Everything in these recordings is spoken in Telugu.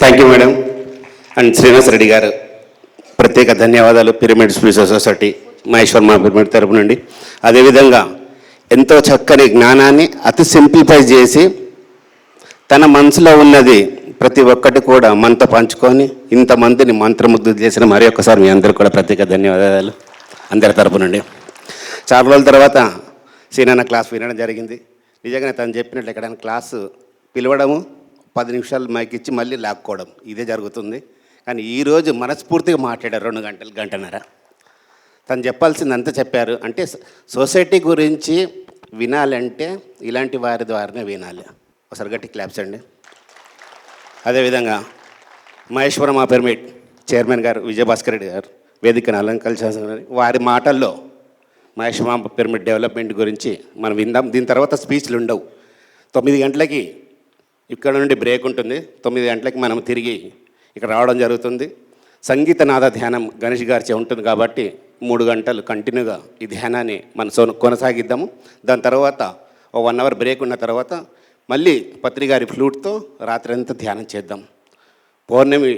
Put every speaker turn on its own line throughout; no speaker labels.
Thank you madam and Srinivas Reddy garu ప్రత్యేక ధన్యవాదాలు పిరమిడ్ స్పీసర్ సొసైటీ మహేశ్వర్ మా పిరమిడ్ తరపు నుండి. అదేవిధంగా ఎంతో చక్కని జ్ఞానాన్ని అతి సింప్లిఫై చేసి తన మనసులో ఉన్నది ప్రతి ఒక్కటి కూడా మనతో పంచుకొని ఇంతమందిని మంత్రముగ్ధులు చేసిన మరి ఒక్కసారి మీ అందరికీ కూడా ప్రత్యేక ధన్యవాదాలు అందరి తరపు నుండి. చాలా రోజుల తర్వాత సీనన్న క్లాస్ వినడం జరిగింది. నిజంగానే తను చెప్పినట్లు ఎక్కడైనా క్లాసు పిలవడము పది నిమిషాలు మైక్ ఇచ్చి మళ్ళీ లాక్కోవడం. ఇదే జరుగుతుంది. కానీ ఈరోజు మనస్ఫూర్తిగా మాట్లాడారు రెండు గంటలు గంటన్నర. తను చెప్పాల్సింది అంత చెప్పారు. అంటే సొసైటీ గురించి వినాలంటే ఇలాంటి వారి ద్వారానే వినాలి. ఒకసారి గట్టి క్లాప్స్ అండి. అదేవిధంగా మహేశ్వరం మా పిరమిడ్ చైర్మన్ గారు విజయభాస్కర్ రెడ్డి గారు వేదికను అలంకరించాల్సిన వారి మాటల్లో మహేశ్వరం పిరమిడ్ డెవలప్మెంట్ గురించి మనం విందాం. దీని తర్వాత స్పీచ్లు ఉండవు. తొమ్మిది గంటలకి ఇక్కడ నుండి బ్రేక్ ఉంటుంది. తొమ్మిది గంటలకి మనం తిరిగి ఇక్కడ రావడం జరుగుతుంది. సంగీతనాద ధ్యానం గణేష్ గారిచే ఉంటుంది కాబట్టి మూడు గంటలు కంటిన్యూగా ఈ ధ్యానాన్ని మనం కొనసాగిద్దాము. దాని తర్వాత ఓ వన్ అవర్ బ్రేక్ ఉన్న తర్వాత మళ్ళీ పత్రి గారి ఫ్లూట్తో రాత్రి అంతా ధ్యానం చేద్దాం. పౌర్ణమి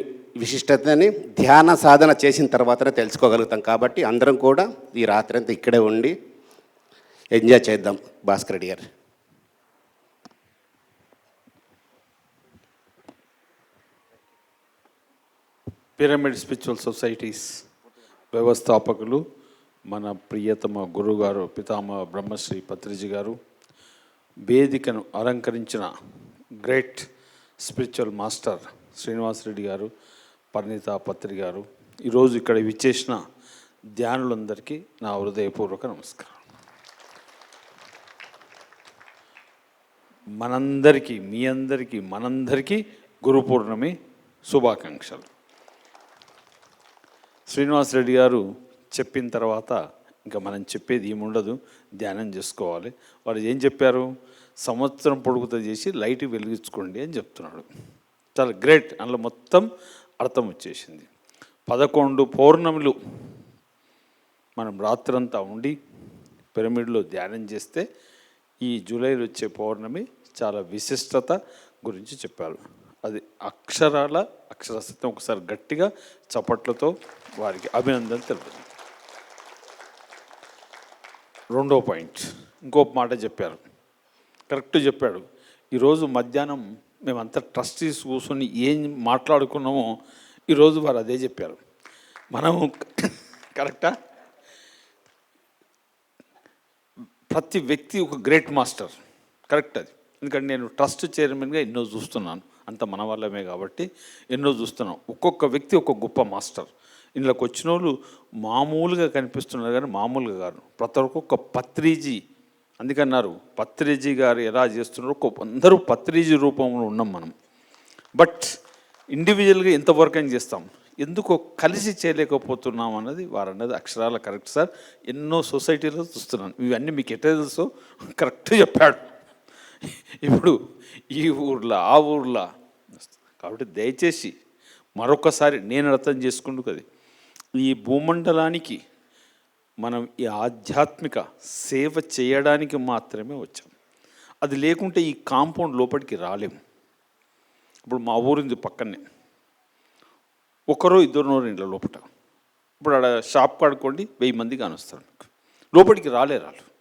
విశిష్టతని ధ్యాన సాధన చేసిన తర్వాతనే తెలుసుకోగలుగుతాం కాబట్టి అందరం కూడా ఈ రాత్రి అంతా ఇక్కడే ఉండి ఎంజాయ్ చేద్దాం భాస్కర్ రెడ్డి గారు.
పిరమిడ్ స్పిరిచువల్ సొసైటీస్ వ్యవస్థాపకులు మన ప్రియతమ గురుగారు పితామహ బ్రహ్మశ్రీ పత్రిజీ గారు వేదికను అలంకరించిన great spiritual master Srinivas Reddy garu Parinitha Patri గారు ఈరోజు ఇక్కడ విచ్చేసిన ధ్యానులందరికీ నా హృదయపూర్వక నమస్కారం. మనందరికీ మీ అందరికీ మనందరికీ గురు పూర్ణమి శుభాకాంక్షలు. శ్రీనివాస్ రెడ్డి గారు చెప్పిన తర్వాత ఇంకా మనం చెప్పేది ఏముండదు ధ్యానం చేసుకోవాలి. వారు ఏం చెప్పారు? సంవత్సరం పొడుగుతో చేసి లైట్ వెలిగించుకోండి అని చెప్తున్నాడు. చాలా గ్రేట్. అందులో మొత్తం అర్థం వచ్చేసింది. పదకొండు పౌర్ణములు మనం రాత్రంతా ఉండి పిరమిడ్లో ధ్యానం చేస్తే ఈ జూలైలో వచ్చే పౌర్ణమి చాలా విశిష్టత గురించి చెప్పారు. అది అక్షరాల అక్షర సత్యం ఒకసారి గట్టిగా చప్పట్లతో వారికి అభినందన తెలుపుతుంది. రెండో పాయింట్. ఇంకో మాట చెప్పారు. కరెక్ట్ చెప్పాడు. ఈరోజు మధ్యాహ్నం మేమంతా ట్రస్టీస్ కూర్చొని ఏం మాట్లాడుకున్నామో ఈరోజు వారు అదే చెప్పారు. మనం కరెక్టా? ప్రతి వ్యక్తి ఒక గ్రేట్ మాస్టర్. కరెక్ట్ అది. ఎందుకంటే నేను ట్రస్ట్ చైర్మన్గా ఎన్నో చూస్తున్నాను. అంత మన వల్లమే కాబట్టి ఎన్నో చూస్తున్నాం. ఒక్కొక్క వ్యక్తి ఒక గొప్ప మాస్టర్. ఇందులోకి వచ్చిన వాళ్ళు మామూలుగా కనిపిస్తున్నారు కానీ మామూలుగా కాదు ప్రతి ఒక్కొక్క పత్రిజీ. అందుకన్నారు పత్రిజీ గారు ఎలా చేస్తున్నారో ఒక్కొక్క అందరూ పత్రిజీ రూపంలో ఉన్నాం మనం. బట్ ఇండివిజువల్గా ఎంతవరకు అని చేస్తాం? ఎందుకో కలిసి చేయలేకపోతున్నాం అన్నది వారు అన్నది అక్షరాల కరెక్ట్ సార్. ఎన్నో సొసైటీలో చూస్తున్నాను. ఇవన్నీ మీకు ఎట్లా తెలుసో కరెక్ట్ చెప్పాడు. ఇప్పుడు ఈ ఊర్లో ఆ ఊర్లో. కాబట్టి దయచేసి మరొకసారి నేను అర్థం చేసుకుంటూ కదా ఈ భూమండలానికి మనం ఈ ఆధ్యాత్మిక సేవ చేయడానికి మాత్రమే వచ్చాం. అది లేకుంటే ఈ కాంపౌండ్ లోపలికి రాలేము ఇప్పుడు మా ఊరింది పక్కనే. ఒకరో ఇద్దరునో ఇంట్లో లోపల ఇప్పుడు ఆడ షాప్ కాడుకోండి వెయ్యి మంది కానొస్తారు. మీకు లోపలికి రాలే రాలు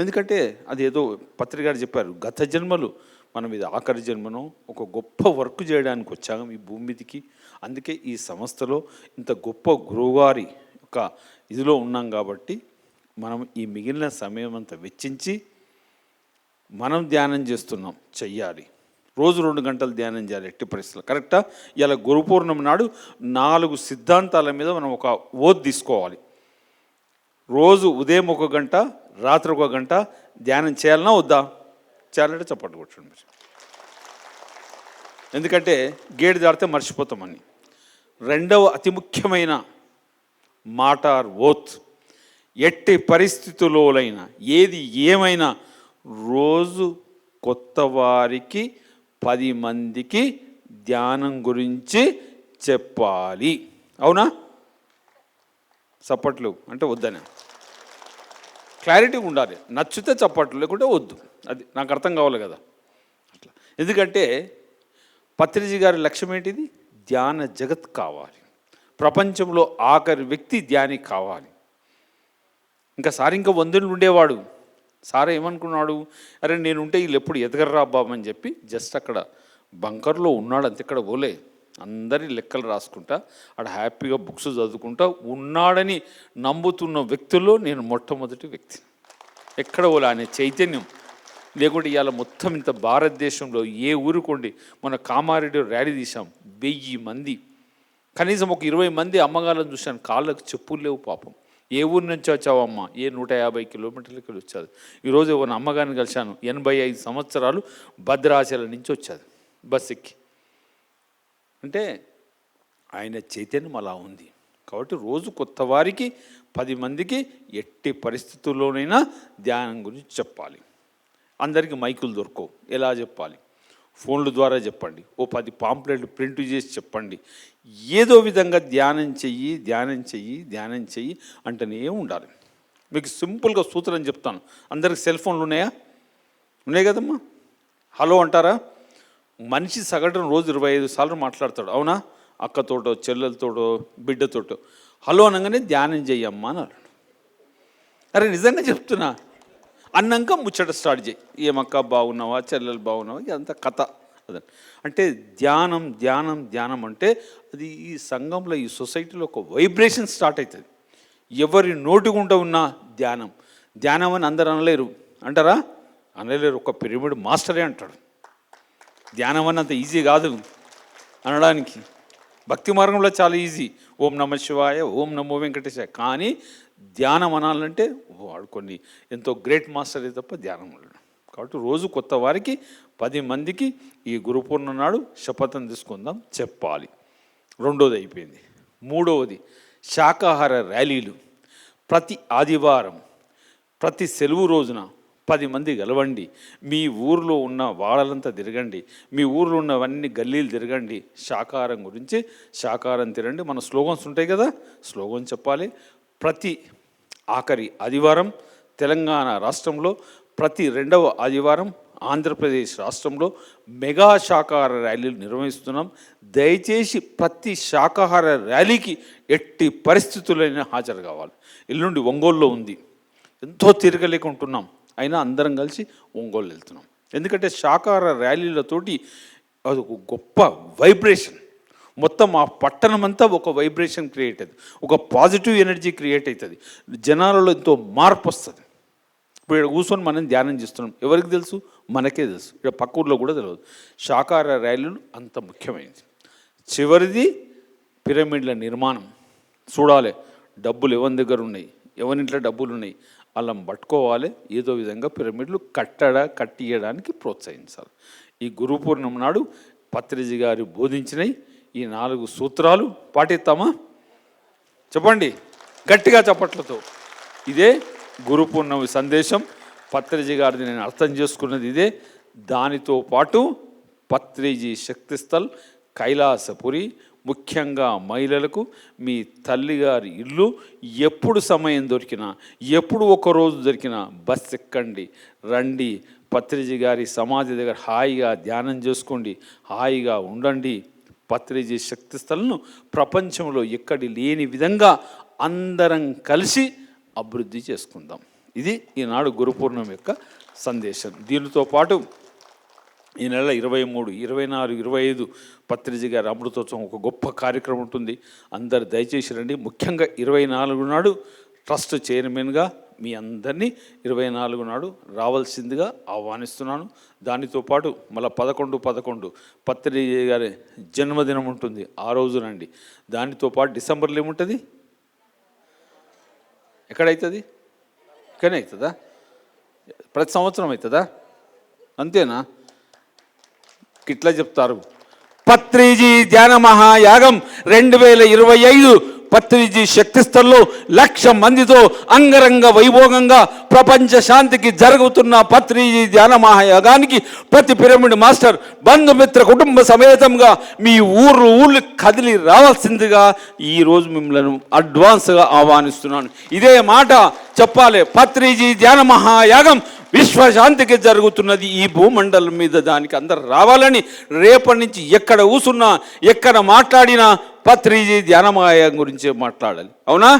ఎందుకంటే అది ఏదో పత్రికారు చెప్పారు గత జన్మలు మనం ఇది ఆఖరి జన్మను ఒక గొప్ప వర్క్ చేయడానికి వచ్చాము ఈ భూమి మీదకి. అందుకే ఈ సంస్థలో ఇంత గొప్ప గురువుగారి యొక్క ఇదిలో ఉన్నాం కాబట్టి మనం ఈ మిగిలిన సమయం అంతా వెచ్చించి మనం ధ్యానం చేస్తున్నాం చెయ్యాలి. రోజు రెండు గంటలు ధ్యానం చేయాలి ఎట్టి పరిస్థితులు కరెక్టా? ఇలా గురుపూర్ణం నాడు నాలుగు సిద్ధాంతాల మీద మనం ఒక ఓత్ తీసుకోవాలి. రోజు ఉదయం ఒక గంట రాత్రి ఒక గంట ధ్యానం చేయాలన్నా వద్దా? చేయాలంటే చప్పట్లు కొట్టండి ఎందుకంటే గేటు దాడితే మర్చిపోతామని రెండవ అతి ముఖ్యమైన మాట ఓత్. ఎట్టి పరిస్థితుల్లోనైనా ఏది ఏమైనా రోజు కొత్త వారికి పది మందికి ధ్యానం గురించి చెప్పాలి. అవునా? చప్పట్లు అంటే వద్దనే. క్లారిటీ ఉండాలి. నచ్చితే చప్పట్లు లేకుంటే వద్దు. అది నాకు అర్థం కావాలి కదా. అట్లా. ఎందుకంటే పత్రిజీ గారి లక్ష్యం ఏంటిది? ధ్యాన జగత్ కావాలి. ప్రపంచంలో ఆఖరి వ్యక్తి ధ్యాని కావాలి. ఇంకా సార్ ఇంకా వందలు ఉండేవాడు. సార్ ఏమనుకున్నాడు? అరే నేను ఉంటే వీళ్ళు ఎప్పుడు ఎదగర్రా బాబు అని చెప్పి జస్ట్ అక్కడ బంకర్లో ఉన్నాడు అంతే ఇక్కడ పోలే. అందరి లెక్కలు రాసుకుంటా ఆడ హ్యాపీగా బుక్స్ చదువుకుంటా ఉన్నాడని నమ్ముతున్న వ్యక్తుల్లో నేను మొట్టమొదటి వ్యక్తి. ఎక్కడ పోలే ఆయన చైతన్యం. లేకుంటే ఇవాళ మొత్తం ఇంత భారతదేశంలో ఏ ఊరుకోండి మన కామారెడ్డి ర్యాలీ తీసాం వెయ్యి మంది. కనీసం ఒక ఇరవై మంది అమ్మగాలను చూశాను కాళ్ళకు చెప్పులు లేవు పాపం. ఏ ఊరి నుంచి వచ్చావమ్మ? ఏ నూట యాభై కిలోమీటర్లకి వచ్చాది ఈరోజు ఒక అమ్మగారిని కలిశాను ఎనభై ఐదు సంవత్సరాలు భద్రాచలం నుంచి వచ్చాది బస్ ఎక్కి. అంటే ఆయన చైతన్యం అలా ఉంది. కాబట్టి రోజు కొత్త వారికి పది మందికి ఎట్టి పరిస్థితుల్లోనైనా ధ్యానం గురించి చెప్పాలి. అందరికీ మైకులు దొరకవు. ఎలా చెప్పాలి? ఫోన్ల ద్వారా చెప్పండి. ఓ పది పాంప్లెట్లు ప్రింట్ చేసి చెప్పండి. ఏదో విధంగా ధ్యానం చెయ్యి ధ్యానం చెయ్యి ధ్యానం చెయ్యి అంటేనే ఉండాలి. మీకు సింపుల్గా సూత్రం చెప్తాను. అందరికి సెల్ ఫోన్లు ఉన్నాయా? ఉన్నాయి కదమ్మా. హలో అంటారా? మనిషి సగటున రోజు ఇరవై ఐదు సార్లు మాట్లాడతాడు. అవునా? అక్కతోటో చెల్లెలతోటో బిడ్డతోటో. హలో అనగానే ధ్యానం చెయ్యమ్మా అన్నారు అన్నాడు. అరే నిజంగా చెప్తున్నా. అన్నాక ముచ్చట స్టార్ట్ చేయి. ఏమక్క బాగున్నావా? చెల్లెలు బాగున్నావా? ఇదంతా కథ. అదే. అంటే ధ్యానం ధ్యానం ధ్యానం అంటే అది ఈ సంఘంలో ఈ సొసైటీలో ఒక వైబ్రేషన్ స్టార్ట్ అవుతుంది ఎవరి నోటి ఉన్నా ఉన్న ధ్యానం. ధ్యానం అని అందరు అనలేరు. అంటారా? అనలేరు. ఒక పిరమిడ్ మాస్టరే అంటాడు. ధ్యానం అన్నంత ఈజీ కాదు. అనడానికి భక్తి మార్గంలో చాలా ఈజీ ఓం నమ శివాయ ఓం నమో వెంకటేశాయ. కానీ ధ్యానం అనాలంటే వాడు కొన్ని ఎంతో గ్రేట్ మాస్టరే తప్ప ధ్యానం ఉండడం. కాబట్టి రోజు కొత్త వారికి పది మందికి ఈ గురుపూర్ణ నాడు శపథం తీసుకుందాం చెప్పాలి. రెండోది అయిపోయింది. మూడవది శాకాహార ర్యాలీలు. ప్రతి ఆదివారం ప్రతి సెలవు రోజున పది మంది గెలవండి. మీ ఊర్లో ఉన్న వాడలంతా తిరగండి. మీ ఊర్లో ఉన్నవన్నీ గల్లీలు తిరగండి. శాకాహారం గురించి శాకాహారం తిరండి మన స్లోగన్స్ ఉంటాయి కదా స్లోగన్ చెప్పాలి. ప్రతి ఆఖరి ఆదివారం తెలంగాణ రాష్ట్రంలో ప్రతి రెండవ ఆదివారం ఆంధ్రప్రదేశ్ రాష్ట్రంలో మెగా శాకాహార ర్యాలీలు నిర్వహిస్తున్నాం. దయచేసి ప్రతి శాకాహార ర్యాలీకి ఎట్టి పరిస్థితులైనా హాజరు కావాలి. ఎల్లుండి ఒంగోలులో ఉంది. ఎంతో తిరగలేకుంటున్నాం. అయినా అందరం కలిసి ఒంగోలు వెళ్తున్నాం. ఎందుకంటే శాకాహార ర్యాలీలతోటి అది ఒక గొప్ప వైబ్రేషన్. మొత్తం ఆ పట్టణం అంతా ఒక వైబ్రేషన్ క్రియేట్ అవుతుంది ఒక పాజిటివ్ ఎనర్జీ క్రియేట్ అవుతుంది జనాలలో ఎంతో మార్పు వస్తుంది. ఇప్పుడు ఇక్కడ కూర్చొని మనం ధ్యానం చేస్తున్నాం. ఎవరికి తెలుసు? మనకే తెలుసు. ఇక్కడ పక్క ఊర్లో కూడా తెలియదు శాకాహార ర్యాలీలు అంత ముఖ్యమైనది. చివరిది పిరమిడ్ల నిర్మాణం. చూడాలి. డబ్బులు ఎవరి దగ్గర ఉన్నాయి? ఎవరింట్లో డబ్బులు ఉన్నాయి? వాళ్ళని పట్టుకోవాలి. ఏదో విధంగా పిరమిడ్లు కట్టడ కట్టియడానికి ప్రోత్సహించాలి. ఈ గురు పూర్ణిమ నాడు పత్రిజి గారు బోధించినవి ఈ నాలుగు సూత్రాలు పాటిస్తామా? చెప్పండి. గట్టిగా చప్పట్లతో. ఇదే గురు పూర్ణమి సందేశం. పత్రిజి గారిది నేను అర్థం చేసుకున్నది ఇదే. దానితో పాటు పత్రిజీ శక్తిస్థల్ కైలాసపురి ముఖ్యంగా మహిళలకు మీ తల్లిగారి ఇల్లు ఎప్పుడు సమయం దొరికినా ఎప్పుడు ఒక రోజు దొరికినా బస్ ఎక్కండి రండి. పత్రిజీ గారి సమాధి దగ్గర హాయిగా ధ్యానం చేసుకోండి హాయిగా ఉండండి. పత్రిజీ శక్తి స్థలను ప్రపంచంలో ఎక్కడి లేని విధంగా అందరం కలిసి అభివృద్ధి చేసుకుందాం. ఇది ఈనాడు గురుపూర్ణం యొక్క సందేశం. దీనితో పాటు ఈ నెల ఇరవై మూడు ఇరవై నాలుగు ఇరవై ఐదు పత్రిజీ గారి అమృతోత్సవం ఒక గొప్ప కార్యక్రమం ఉంటుంది. అందరు దయచేసి రండి. ముఖ్యంగా ఇరవై నాలుగు నాడు ట్రస్ట్ చైర్మన్గా మీ అందరినీ ఇరవై నాలుగు నాడు రావాల్సిందిగా ఆహ్వానిస్తున్నాను. దానితో పాటు మళ్ళీ పదకొండు పదకొండు పత్రిజ గారి జన్మదినం ఉంటుంది. ఆ రోజు రండి. దానితో పాటు డిసెంబర్లో ఏముంటుంది? ఎక్కడవుతుంది ఇక్కడనే అవుతుందా ప్రతి సంవత్సరం అవుతుందా అంతేనా? ఇట్లా చెప్తారు. పత్రిజీ ధ్యాన మహాయాగం రెండు వేల ఇరవై ఐదు పత్రిజీ శక్తిస్థల్లో లక్ష మందితో అంగరంగ వైభోగంగా ప్రపంచ శాంతికి జరుగుతున్న పత్రిజీ ధ్యాన మహాయాగానికి ప్రతి పిరమిడ్ మాస్టర్ బంధుమిత్ర కుటుంబ సమేతంగా మీ ఊర్లు ఊళ్ళు కదిలి రావాల్సిందిగా ఈరోజు మిమ్మల్ని అడ్వాన్స్గా ఆహ్వానిస్తున్నాను. ఇదే మాట చెప్పాలి. పత్రిజీ ధ్యాన మహాయాగం విశ్వశాంతికి జరుగుతున్నది ఈ భూమండలం మీద దానికి అందరు రావాలని రేపటి నుంచి ఎక్కడ ఊసున్నా ఎక్కడ మాట్లాడినా పత్రిజీ ధ్యానమాయం గురించి మాట్లాడాలి. అవునా?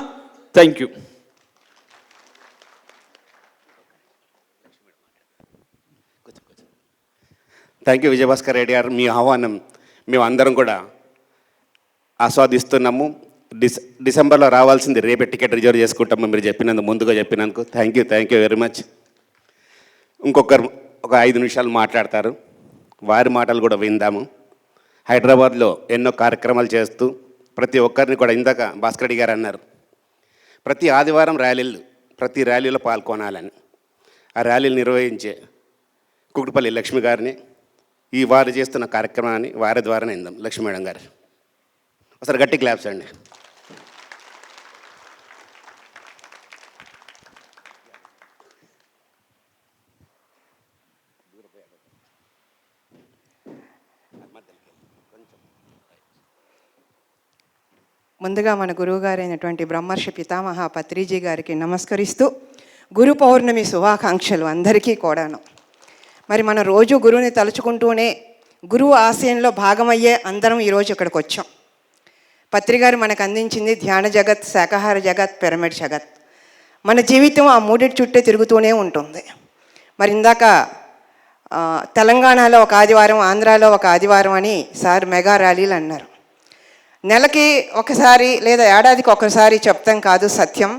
Thank you
thank you Vijayabhaskar Reddy garu. మీ ఆహ్వానం మేము అందరం కూడా ఆస్వాదిస్తున్నాము. డిస డిసెంబర్లో రావాల్సింది రేపే టికెట్ రిజర్వ్ చేసుకుంటాము మీరు చెప్పినందుకు ముందుగా చెప్పినందుకు. Thank you thank you very much ఇంకొకరు ఒక ఐదు నిమిషాలు మాట్లాడతారు. వారి మాటలు కూడా విందాము. హైదరాబాద్లో ఎన్నో కార్యక్రమాలు చేస్తూ ప్రతి ఒక్కరిని కూడా ఇందాక భాస్కర్ రెడ్డి గారు అన్నారు. ప్రతి ఆదివారం ర్యాలీలు ప్రతి ర్యాలీలో పాల్గొనాలని. ఆ ర్యాలీలు నిర్వహించే కుకుటిపల్లి లక్ష్మి గారిని ఈ వారు చేస్తున్న కార్యక్రమాన్ని వారి ద్వారానే ఇందాం లక్ష్మీ మేడం గారు. ఒకసారి గట్టి క్లాప్స్ అండి.
ముందుగా మన గురువుగారైనటువంటి బ్రహ్మర్షి పితామహ పత్రిజీ గారికి నమస్కరిస్తూ గురు పౌర్ణమి శుభాకాంక్షలు అందరికీ కూడాను. మరి మనం రోజు గురువుని తలుచుకుంటూనే గురువు ఆశయంలో భాగమయ్యే అందరం ఈరోజు ఇక్కడికి వచ్చాం. పత్రిగారు మనకు అందించింది ధ్యాన జగత్ శాకాహార జగత్ పిరమిడ్ జగత్. మన జీవితం ఆ మూడిటి చుట్టే తిరుగుతూనే ఉంటుంది. మరి ఇందాక తెలంగాణలో ఒక ఆదివారం ఆంధ్రాలో ఒక ఆదివారం అని సార్ మెగా ర్యాలీలు అన్నారు. నెలకి ఒకసారి లేదా ఏడాదికి ఒకసారి చెప్తాం కాదు సత్యం.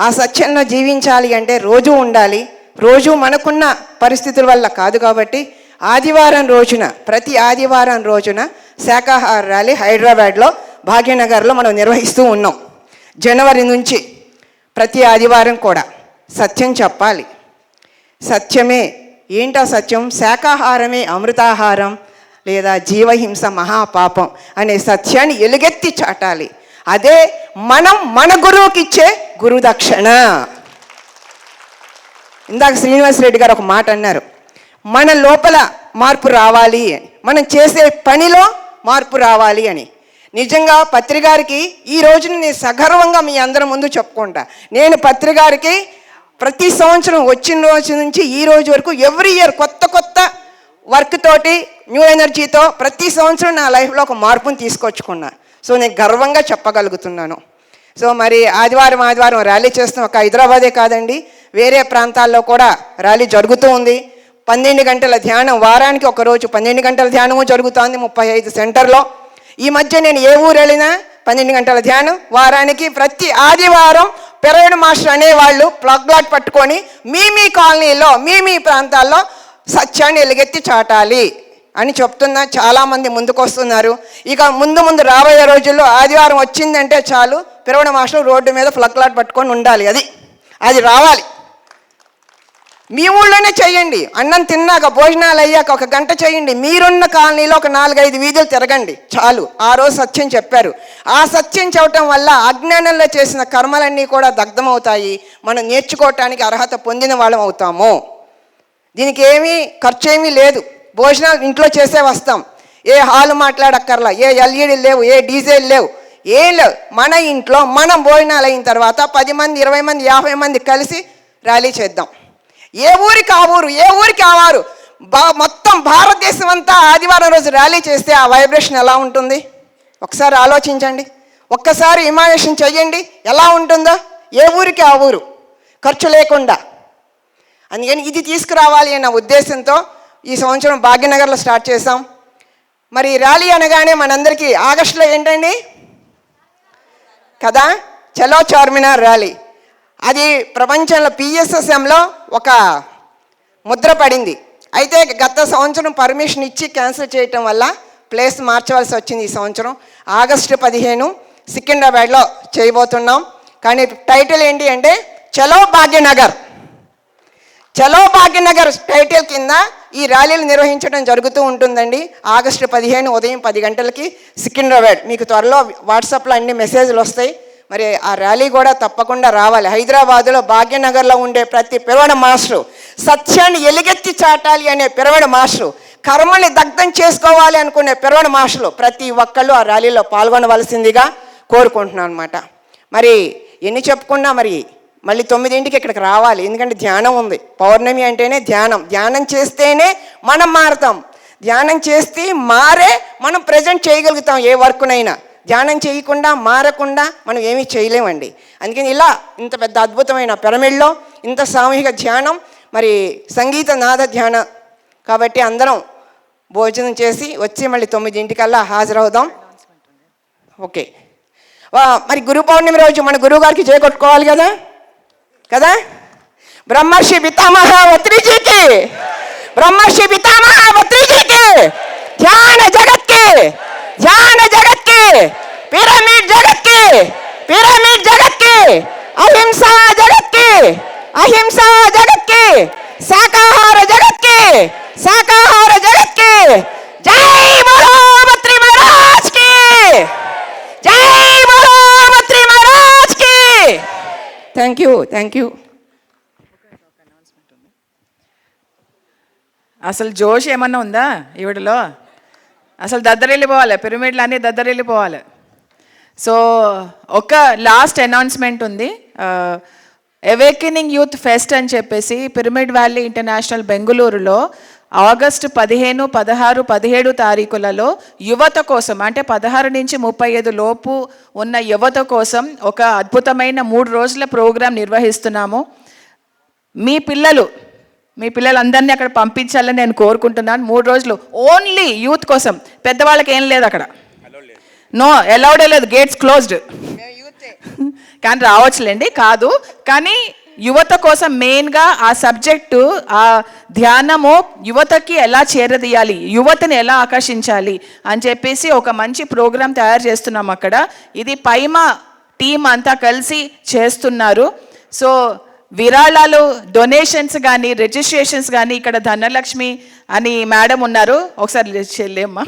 ఆ సత్యంలో జీవించాలి అంటే రోజు ఉండాలి. రోజు మనకున్న పరిస్థితుల వల్ల కాదు కాబట్టి ఆదివారం రోజున ప్రతి ఆదివారం రోజున శాఖాహార ర్యాలీ హైదరాబాద్లో భాగ్యనగర్లో మనం నిర్వహిస్తూ ఉన్నాం. జనవరి నుంచి ప్రతి ఆదివారం కూడా సత్యం చెప్పాలి. సత్యమే ఏంటా సత్యం? శాకాహారమే అమృతాహారం. లేదా జీవహింస మహాపాపం అనే సత్యాన్ని ఎలుగెత్తి చాటాలి. అదే మనం మన గురువుకి ఇచ్చే గురుదక్షిణ. ఇందాక శ్రీనివాసరెడ్డి గారు ఒక మాట అన్నారు. మన లోపల మార్పు రావాలి అని. మనం చేసే పనిలో మార్పు రావాలి అని. నిజంగా పత్రికారికి ఈ రోజున నేను సగర్వంగా మీ అందరి ముందు చెప్పుకుంటా. నేను పత్రికారికి ప్రతి సంవత్సరం వచ్చిన రోజు నుంచి ఈ రోజు వరకు ఎవ్రీ ఇయర్ కొత్త కొత్త వర్క్ తోటి న్యూ ఎనర్జీతో ప్రతి సంవత్సరం నా లైఫ్లో ఒక మార్పును తీసుకొచ్చుకున్నా. సో నేను గర్వంగా చెప్పగలుగుతున్నాను. సో మరి ఆదివారం ఆదివారం ర్యాలీ చేస్తున్న ఒక హైదరాబాదే కాదండి. వేరే ప్రాంతాల్లో కూడా ర్యాలీ జరుగుతూ ఉంది. పన్నెండు గంటల ధ్యానం వారానికి ఒక రోజు పన్నెండు గంటల ధ్యానము జరుగుతోంది ముప్పై ఐదు సెంటర్లో. ఈ మధ్య నేను ఏ ఊరు వెళ్ళినా పన్నెండు గంటల ధ్యానం వారానికి ప్రతి ఆదివారం పెరగడు మాస్టర్ అనేవాళ్ళు ప్లగ్ లాట్ పట్టుకొని మీ మీ కాలనీలో మీ మీ ప్రాంతాల్లో సత్యాన్ని ఎలుగెత్తి చాటాలి అని చెప్తున్న. చాలామంది ముందుకొస్తున్నారు. ఇక ముందు ముందు రాబోయే రోజుల్లో ఆదివారం వచ్చిందంటే చాలు. పిరవణ మాస్టర్ రోడ్డు మీద ఫ్లక్లాట్ పట్టుకొని ఉండాలి అది. అది రావాలి. మీ ఊళ్ళోనే చేయండి. అన్నం తిన్నాక భోజనాలు అయ్యాక ఒక గంట చేయండి. మీరున్న కాలనీలో ఒక నాలుగైదు వీధులు తిరగండి. చాలు. ఆ రోజు సత్యం చెప్పారు. ఆ సత్యం చెప్పటం వల్ల అజ్ఞానంలో చేసిన కర్మలన్నీ కూడా దగ్ధమవుతాయి. మనం నేర్చుకోవటానికి అర్హత పొందిన వాళ్ళం అవుతాము. దీనికి ఏమీ ఖర్చు ఏమీ లేదు. భోజనాలు ఇంట్లో చేసే వస్తాం. ఏ హాలు మాట్లాడక్కర్లా ఏ ఎల్ఈడీలు లేవు ఏ డీజేలు లేవు. ఏం లేవు. మన ఇంట్లో మనం భోజనాలు అయిన తర్వాత పది మంది ఇరవై మంది యాభై మంది కలిసి ర్యాలీ చేద్దాం. ఏ ఊరికి ఆ ఊరు ఏ ఊరికి ఆ వారు? బా మొత్తం భారతదేశం అంతా ఆదివారం రోజు ర్యాలీ చేస్తే ఆ వైబ్రేషన్ ఎలా ఉంటుంది? ఒకసారి ఆలోచించండి. ఒక్కసారి ఇమాజినేషన్ చేయండి ఎలా ఉంటుందో? ఏ ఊరికి ఆ ఊరు? ఖర్చు లేకుండా. అందుకని ఇది తీసుకురావాలి అన్న ఉద్దేశంతో ఈ సంవత్సరం భాగ్యనగర్లో స్టార్ట్ చేసాం మరి ర్యాలీ అనగానే మనందరికీ ఆగస్టులో ఏంటండి? కదా? చలో చార్మినార్ ర్యాలీ. అది ప్రపంచంలో పిఎస్ఎస్ఎంలో ఒక ముద్ర పడింది. అయితే గత సంవత్సరం పర్మిషన్ ఇచ్చి క్యాన్సిల్ చేయటం వల్ల ప్లేస్ మార్చవలసి వచ్చింది ఈ సంవత్సరం. ఆగస్టు పదిహేను సికింద్రాబాద్లో చేయబోతున్నాం. కానీ టైటిల్ ఏంటి అంటే చలో భాగ్యనగర్. చలో భాగ్యనగర్ టైటిల్ కింద ఈ ర్యాలీలు నిర్వహించడం జరుగుతూ ఉంటుందండి. ఆగస్టు పదిహేను ఉదయం పది గంటలకి సికింద్రాబాద్ మీకు త్వరలో వాట్సాప్లో అన్ని మెసేజ్లు వస్తాయి. మరి ఆ ర్యాలీ కూడా తప్పకుండా రావాలి. హైదరాబాదులో భాగ్యనగర్లో ఉండే ప్రతి పిరవడ మాస్టరు సత్యాన్ని ఎలుగెత్తి చాటాలి అనే పిరవడ మాస్టరు కర్మల్ని దగ్ధం చేసుకోవాలి అనుకునే పిరవడ మాస్టర్లు ప్రతి ఒక్కళ్ళు ఆ ర్యాలీలో పాల్గొనవలసిందిగా కోరుకుంటున్నాను అనమాట మరి ఎన్ని చెప్పుకున్నా మరి మళ్ళీ తొమ్మిదింటికి ఇక్కడికి రావాలి. ఎందుకంటే ధ్యానం ఉంది. పౌర్ణమి అంటేనే ధ్యానం. ధ్యానం చేస్తేనే మనం మారుతాం. ధ్యానం చేస్తే మారే మనం ప్రజెంట్ చేయగలుగుతాం ఏ వర్క్నైనా. ధ్యానం చేయకుండా మారకుండా మనం ఏమీ చేయలేమండి. అందుకని ఇలా ఇంత పెద్ద అద్భుతమైన పిరమిడ్లో ఇంత సామూహిక ధ్యానం మరి సంగీత నాద ధ్యానం కాబట్టి అందరం భోజనం చేసి వచ్చి మళ్ళీ తొమ్మిదింటికల్లా హాజరవుదాం. ఓకే. వా, మరి గురు పౌర్ణమి రోజు మన గురువు గారికి చేకొట్టుకోవాలి కదా? కదా బ్రహ్మర్షి పితామహ వత్రిజీకి బ్రహ్మర్షి పితామహ వత్రిజీకి ధ్యాన జగత్కి ధ్యాన జగత్కి పిరమిడ్ జగత్కి పిరమిడ్ జగత్కి అహింసా జగత్కి అహింసా జగత్కి శాకాహార జగత్కి శాకాహార జగత్కి జై బలో బత్రి మహారాజ్కి జై బలో బత్రి మహారాజ్కి థ్యాంక్ యూ థ్యాంక్ యూ
అసలు జోష్ ఏమన్నా ఉందా ఈవిడలో? అసలు దద్దరెళ్ళిపోవాలి పిరమిడ్లు అన్నీ దద్దరెళ్ళిపోవాలి సో ఒక లాస్ట్ అనౌన్స్మెంట్ ఉంది. అవేకెనింగ్ యూత్ ఫెస్ట్ అని చెప్పేసి పిరమిడ్ వ్యాలీ ఇంటర్నేషనల్ బెంగళూరులో ఆగస్టు పదిహేను పదహారు పదిహేడు తారీఖులలో యువత కోసం అంటే పదహారు నుంచి ముప్పై ఐదు లోపు ఉన్న యువత కోసం ఒక అద్భుతమైన మూడు రోజుల ప్రోగ్రాం నిర్వహిస్తున్నాము. మీ పిల్లలు మీ పిల్లలందరినీ అక్కడ పంపించాలని నేను కోరుకుంటున్నాను. మూడు రోజులు ఓన్లీ యూత్ కోసం. పెద్దవాళ్ళకి ఏం లేదు అక్కడ. నో అలౌడే లేదు. Gates closed. కానీ రావచ్చులేండి. కాదు. కానీ యువత కోసం మెయిన్గా ఆ సబ్జెక్టు ఆ ధ్యానము యువతకి ఎలా చేరదీయాలి యువతని ఎలా ఆకర్షించాలి అని చెప్పేసి ఒక మంచి ప్రోగ్రాం తయారు చేస్తున్నాం అక్కడ. ఇది పైమ టీం అంతా కలిసి చేస్తున్నారు. సో విరాళాలు డొనేషన్స్ కానీ రిజిస్ట్రేషన్స్ కానీ ఇక్కడ ధనలక్ష్మి అని మేడం ఉన్నారు. ఒకసారి చెల్లేమ్మా.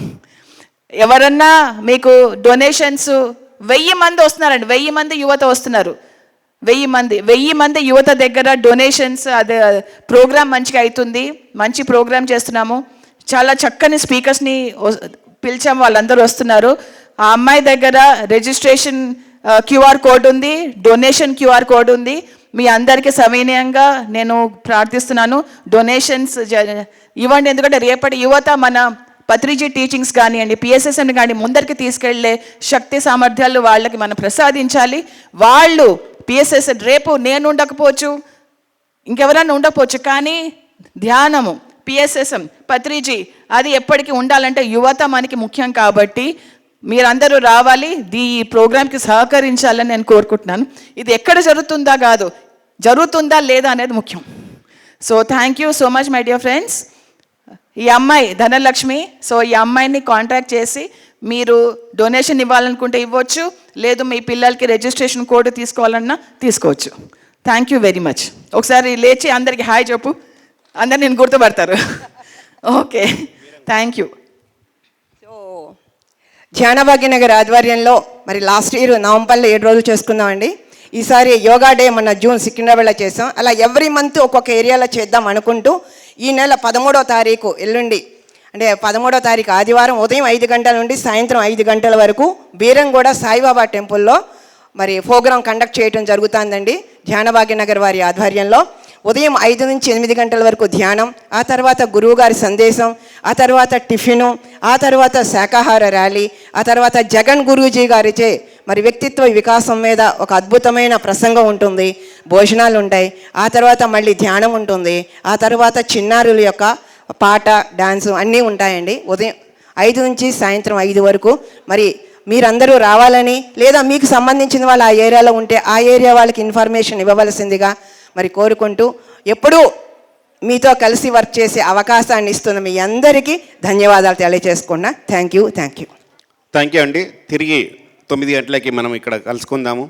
ఎవరన్నా మీకు డొనేషన్స్ వెయ్యి మంది వస్తున్నారండి. వెయ్యి మంది యువత వస్తున్నారు. వెయ్యి మంది వెయ్యి మంది యువత దగ్గర డొనేషన్స్ అదే ప్రోగ్రామ్ మంచిగా అవుతుంది మంచి ప్రోగ్రామ్ చేస్తున్నాము. చాలా చక్కని స్పీకర్స్ని పిలిచాము వాళ్ళందరూ వస్తున్నారు. ఆ అమ్మాయి దగ్గర రిజిస్ట్రేషన్ క్యూఆర్ కోడ్ ఉంది డొనేషన్ క్యూఆర్ కోడ్ ఉంది. మీ అందరికీ సమీనీయంగా నేను ప్రార్థిస్తున్నాను. డొనేషన్స్ ఇవ్వండి. ఎందుకంటే రేపటి యువత మన పత్రిజీ టీచింగ్స్ కానివ్వండి పిఎస్ఎస్ఎం కానీ ముందరికి తీసుకెళ్ళే శక్తి సామర్థ్యాలు వాళ్ళకి మనం ప్రసాదించాలి. వాళ్ళు పిఎస్ఎస్ రేపు నేను ఉండకపోవచ్చు. ఇంకెవరన్నా ఉండకపోవచ్చు. కానీ ధ్యానము పిఎస్ఎస్ఎం పత్రిజీ అది ఎప్పటికీ ఉండాలంటే యువత మనకి ముఖ్యం కాబట్టి మీరందరూ రావాలి. దీ ఈ ప్రోగ్రామ్కి సహకరించాలని నేను కోరుకుంటున్నాను. ఇది ఎక్కడ జరుగుతుందా కాదు జరుగుతుందా లేదా అనేది ముఖ్యం. So thank you so much my dear friends ఈ అమ్మాయి ధనలక్ష్మి సో ఈ అమ్మాయిని కాంటాక్ట్ చేసి మీరు డొనేషన్ ఇవ్వాలనుకుంటే ఇవ్వచ్చు లేదు మీ పిల్లలకి రిజిస్ట్రేషన్ కోడ్ తీసుకోవాలన్నా తీసుకోవచ్చు. థ్యాంక్ యూ వెరీ మచ్ ఒకసారి లేచి అందరికి హాయ్ చెప్పు. అందరు నేను గుర్తుపడతారు. Okay. Thank you
so Dhyanabhagyanagar ఆధ్వర్యంలో మరి లాస్ట్ ఇయర్ నవంబర్లో ఏడు రోజులు చేసుకుందామండి. ఈసారి యోగా డే మన జూన్ సికింద్రాబాద్లో చేసాం. అలా ఎవ్రీ మంత్ ఒక్కొక్క ఏరియాలో చేద్దాం అనుకుంటూ ఈ నెల పదమూడో తారీఖు ఎల్లుండి అంటే పదమూడో తారీఖు ఆదివారం ఉదయం ఐదు గంటల నుండి సాయంత్రం ఐదు గంటల వరకు బీరంగూడ సాయిబాబా టెంపుల్లో మరి ప్రోగ్రాం కండక్ట్ చేయడం జరుగుతుందండి ధ్యానభాగ్యనగర్ వారి ఆధ్వర్యంలో. ఉదయం ఐదు నుంచి ఎనిమిది గంటల వరకు ధ్యానం ఆ తర్వాత గురువుగారి సందేశం ఆ తర్వాత టిఫిను ఆ తర్వాత శాకాహార ర్యాలీ ఆ తర్వాత జగన్ గురూజీ గారిచే మరి వ్యక్తిత్వ వికాసం మీద ఒక అద్భుతమైన ప్రసంగం ఉంటుంది భోజనాలు ఉంటాయి ఆ తర్వాత మళ్ళీ ధ్యానం ఉంటుంది ఆ తర్వాత చిన్నారుల యొక్క పాట డాన్సు అన్నీ ఉంటాయండి. ఉదయం ఐదు నుంచి సాయంత్రం ఐదు వరకు. మరి మీరందరూ రావాలని లేదా మీకు సంబంధించిన వాళ్ళు ఆ ఏరియాలో ఉంటే ఆ ఏరియా వాళ్ళకి ఇన్ఫర్మేషన్ ఇవ్వవలసిందిగా మరి కోరుకుంటూ ఎప్పుడూ మీతో కలిసి వర్క్ చేసే అవకాశాన్ని ఇస్తున్న మీ అందరికీ ధన్యవాదాలు తెలియజేసుకున్నా. Thank you thank you.
Thank you అండి. తిరిగి తొమ్మిది గంటలకి మనం ఇక్కడ కలుసుకుందాము.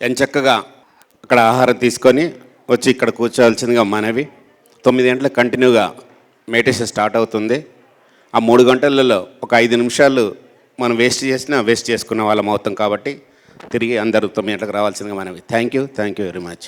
ఎంచక్కగా అక్కడ ఆహారం తీసుకొని వచ్చి ఇక్కడ కూర్చోవలసిందిగా మనవి. తొమ్మిది గంటలకు కంటిన్యూగా మెడిటేషన్ స్టార్ట్ అవుతుంది. ఆ మూడు గంటలలో ఒక ఐదు నిమిషాలు మనం వేస్ట్ చేసినా వేస్ట్ చేసుకున్న వాళ్ళం అవుతాం కాబట్టి తిరిగి అందరూ తొమ్మిది గంటలకు రావాల్సిందిగా మనవి. Thank you thank you very much